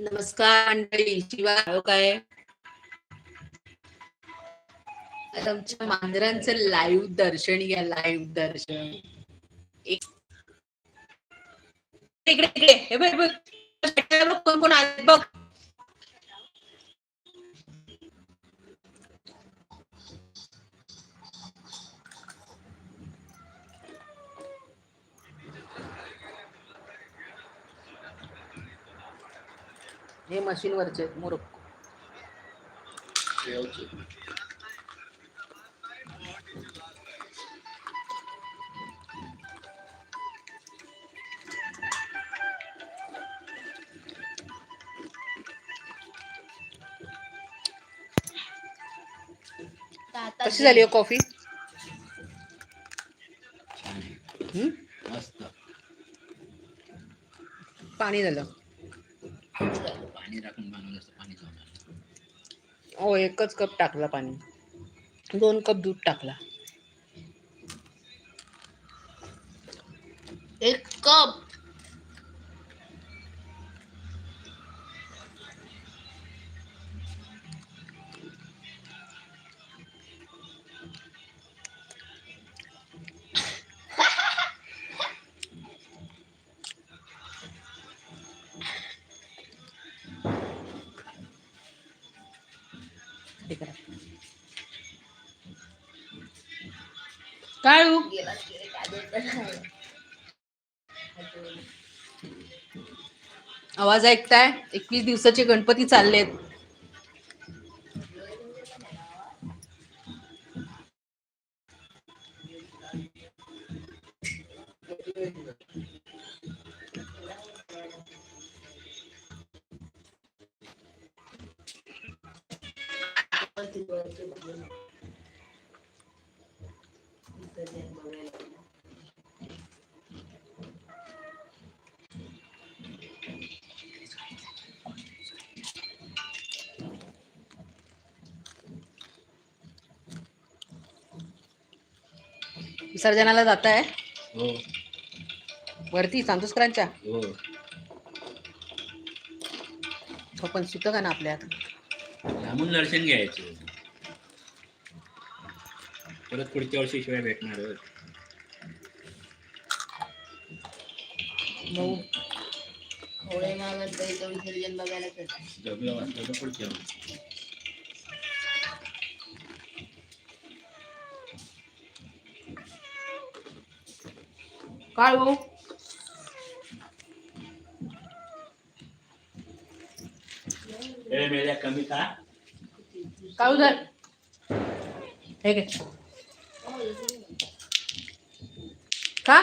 नमस्कार मंडळी शिवा काय? आता आमच्या मांजरांचं लाईव्ह दर्शन घ्या लाईव्ह दर्शन. एक इकडे इकडे हे बघ, कोण कोण आले? बघ. हे मशीन वरचे आहेत, मोरक्को कशी झाली हो कॉफी पाणी झालं पाणी टाकून बनवलं असतं पाणी जाऊन हो एकच कप टाकला पाणी. दोन कप दूध टाकला. करा. काळू हो? आवाज ऐकताय? एकवीस दिवसाचे गणपती चाललेत. विसर्जनाला जात आहे हो. वरती संतोषकरांच्या हो. हो पण सुत का ना आपल्या दर्शन घ्यायचं. परत पुढच्या वर्षी शिवाय भेटणार होळे मागत विसर्जन बघायला तर जगलं वाचलं तर पुढच्या वर्षी. काय हो ए, मेल्या कमी का काय उधर? हे घे. का?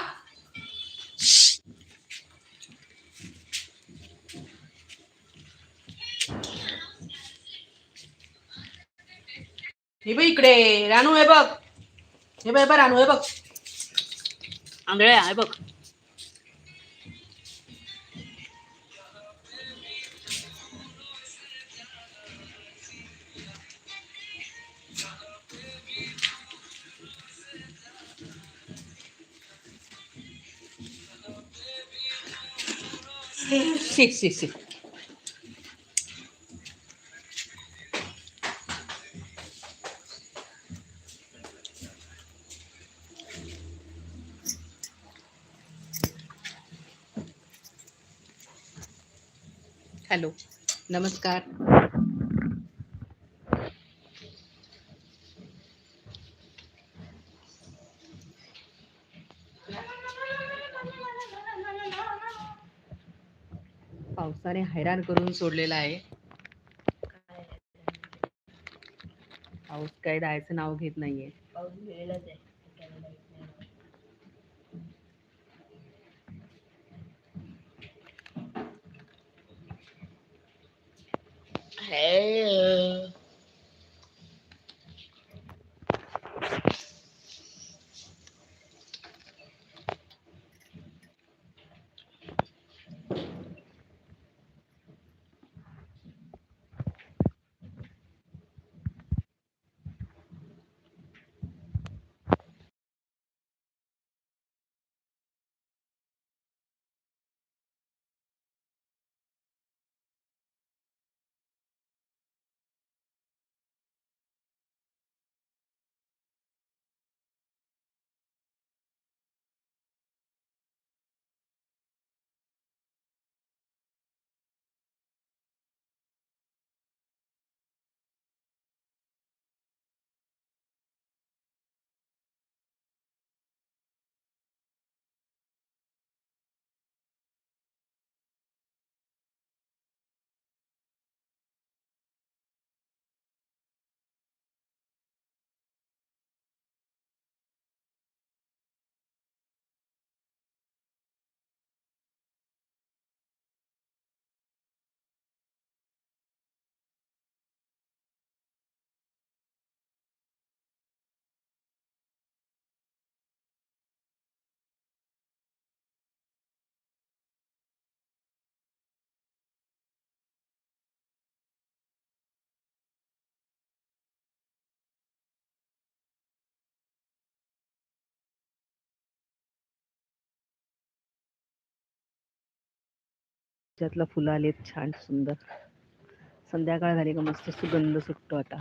हे बघ इकडे रानू हे बघ. हे बघ हे बघ रानू हे बघ. आंधळ्या हे बघ. Sí, sí, sí. हॅलो नमस्कार पावसाने हैराण करून सोडलेला आहे. पाऊस काय जायचं नाव घेत नाहीये. पाऊस गेलेलाच फुलं आलेत छान सुंदर. संध्याकाळ झाली का मस्त सुगंध सुटतो आता.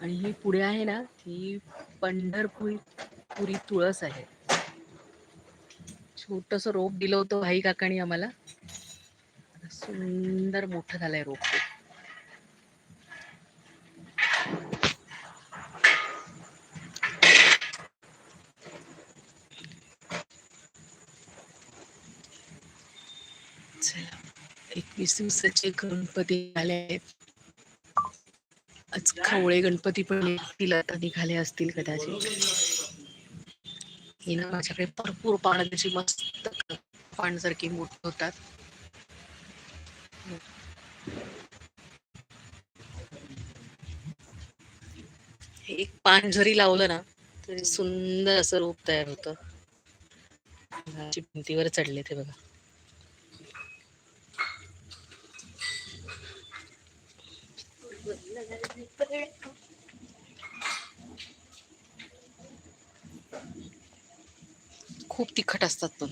आणि ही पुढे आहे ना ही पंढरपुरी पुरी तुळस आहे. छोटस रोप दिलं होतं भाई काकाणी आम्हाला. सुंदर मोठं झालंय रोप एकवीस दिवसाचे गणपती आले आहेत. आज खवळे गणपती पण येतील आता निघाले असतील कदाचित. ही ना माझ्याकडे भरपूर पानं त्याची मस्त पानसारखी मोठी होतात. एक पान जरी लावलं ना तरी सुंदर असं रूप तयार होतं. भिंतीवर चढले ते बघा. खूप तिखट असतात पण.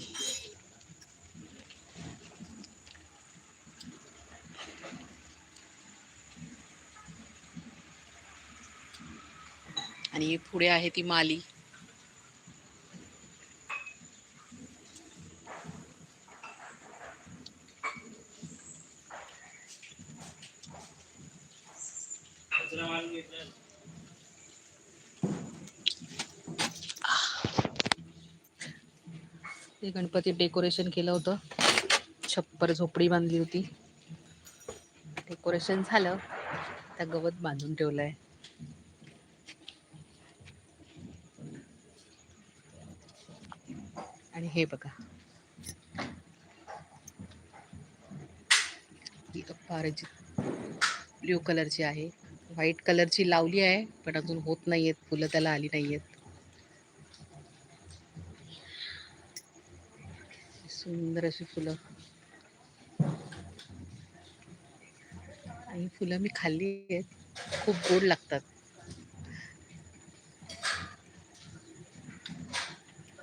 आणि पुढे आहे ती माली. ते गणपती डेकोरेशन केलं होतं. छप्पर झोपडी बांधली होती. डेकोरेशन झालं. त्या गवत बांधून ठेवलंय. आणि हे बघा. ही अपराजित ब्ल्यू कलरची आहे. व्हाईट कलरची लावली आहे पण अजून होत नाहीयेत. फुलं त्याला आली नाहीयेत सुंदर अशी फुलं. आणि फुलं मी खाल्ली आहेत. खूप गोड लागतात.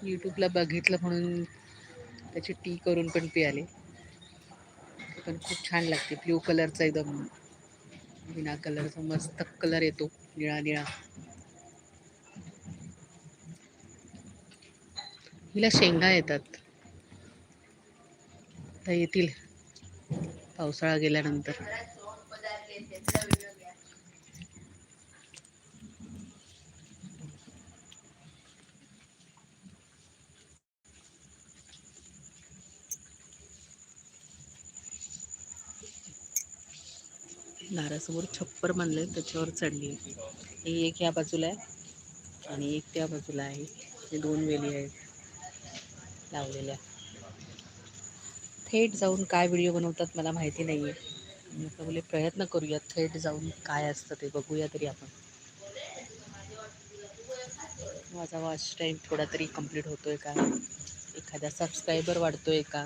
यूट्यूबला बघितलं म्हणून त्याची टी करून पण पियाले. पण खूप छान लागते. ब्ल्यू कलरचा एकदम विना कलरचा मस्त कलर येतो. निळा निळा. हिला शेंगा येतात. आता येतील. पावसाळा गेल्यानंतर. दारासमोर छप्पर बांधलंय त्याच्यावर चढली. आहे ही एक या बाजूला आहे आणि एक त्या बाजूला आहे. दोन वेली आहेत लावलेल्या. थेट जाऊन काय व्हिडिओ बनवतात मला माहिती नाही आहे म्हटलं बोले प्रयत्न करूया थेट जाऊन काय असतं ते बघूया तरी आपण. माझा वॉच टाईम थोडा तरी कंप्लीट होतोय का? एखादा सबस्क्रायबर वाढतोय का?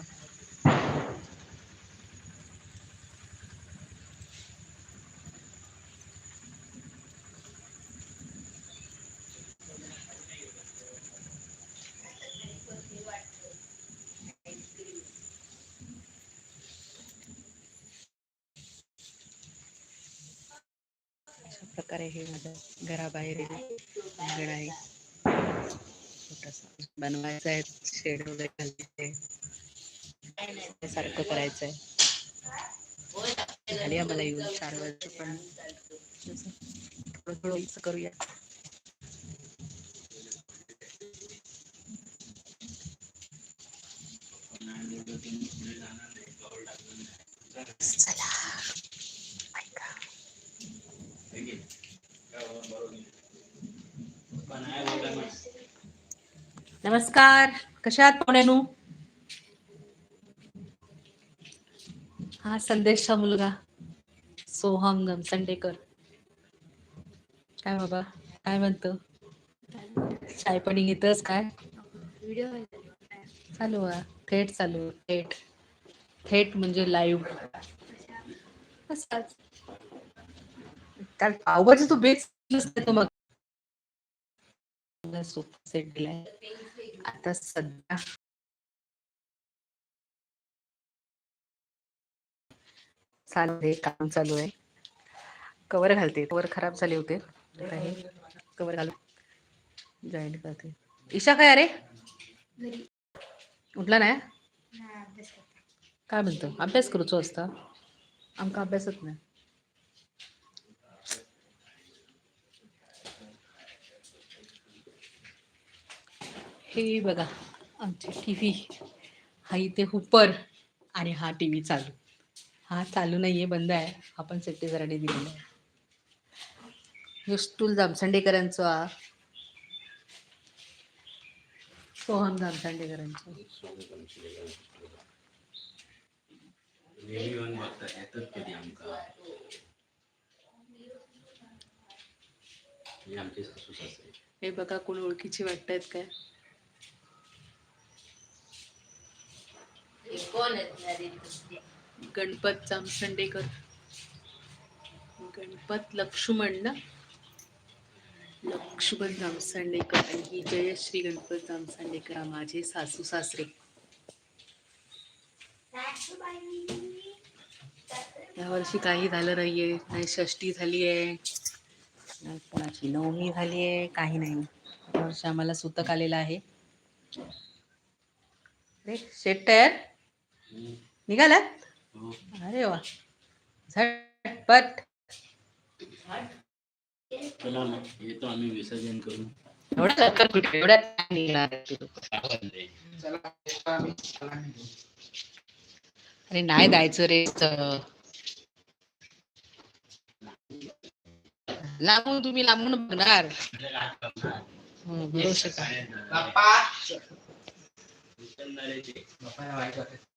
प्रकारे हे माझं घराबाहेर अंगण आहे. छोटासा बनवायचं आहे. शेड वगैरे घालायचंय सारखं करायचंय झाली आम्हाला येऊन चार वर्ष पण थोडं थोडं इथं करूया. चला. नमस्कार. कशा आहात पाहुण्यानू? हा संदेशचा मुलगा. सोहम गमसंडेकर काय बाबा? काय म्हणतो? चाय पाणी घेतच काय? चालू थेट चालू थेट. थेट म्हणजे लाईव्ह काल पावभाजी तू बेस्ट नसते मग सेट दिलाय आता सध्या चालू आहे काम चालू आहे. कवर घालते कवर खराब झाले होते. कवर घालून जॉईन करते. ईशा काय अरे उठला नाही. काय म्हणतो? अभ्यास करूचो असता. आमका अभ्यासच नाही. हे बघा आमची टी व्ही हा इथे हुपर आणि हा टी व्ही चालू. हा चालू नाहीये बंद आहे. आपण सेट्टेजराने दिलेला आहे. हे स्टूल जामसंडेकरांचं. सोहम जामसंडेकरांचा. हे हे बघा कोण ओळखीची वाटतायत काय हे कोण आहेत नरेंद्र मोदी? गणपत जामसंडेकर गणपत लक्ष्मण ना? लक्ष्मण जामसंडेकर आणि ही जयश्री गणपत जामसंडेकर माझे सासू सासरे. या वर्षी काही झालं नाहीये. नाही षष्टी झाली आहे नाही कोणाची नवमी झाली आहे काही नाही. या वर्षी आम्हाला सुतक आलेलं आहे. शेट तयार? निघालात हो. अरे वा. झटपट. चला मग येतो आम्ही विसर्जन करून. एवढा लवकर कुठे? एवढ्या time निघणार आहेत ते लोकं. सहा वाजले. अरे नाही जायचं रे लांबून तुम्ही लांबून बघणार. हं.